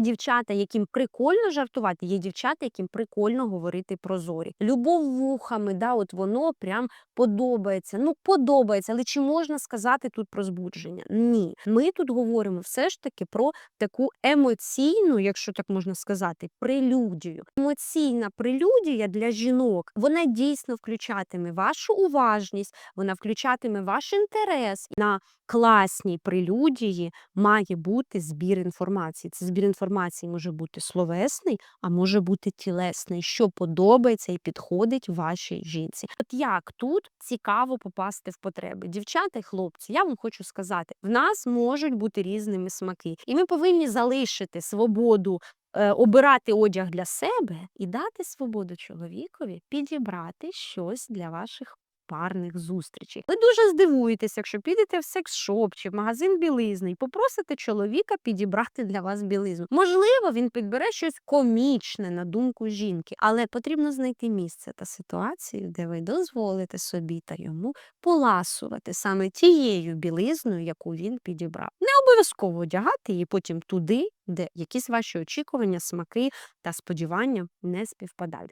Дівчата, яким прикольно жартувати, є дівчата, яким прикольно говорити прозорі. Любов вухами, да, от воно прям подобається. Ну, подобається, але чи можна сказати тут про збудження? Ні. Ми тут говоримо все ж таки про таку емоційну, якщо так можна сказати, прелюдію. Емоційна прелюдія для жінок вона дійсно включатиме вашу уважність, вона включатиме ваш інтерес на класній прелюдії має бути збір інформації. Це збір інформації може бути словесний, а може бути тілесний, що подобається і підходить вашій жінці. От як тут цікаво попасти в потреби? Дівчата і хлопці, я вам хочу сказати, в нас можуть бути різними смаки, і ми повинні залишити свободу. е, Обирати одяг для себе і дати свободу чоловікові підібрати щось для ваших парних зустрічей. Ви дуже здивуєтеся, якщо підете в секс-шоп чи в магазин білизни і попросите чоловіка підібрати для вас білизну. Можливо, він підбере щось комічне на думку жінки, але потрібно знайти місце та ситуацію, де ви дозволите собі та йому поласувати саме тією білизною, яку він підібрав. Не обов'язково одягати її потім туди, де якісь ваші очікування, смаки та сподівання не співпадають.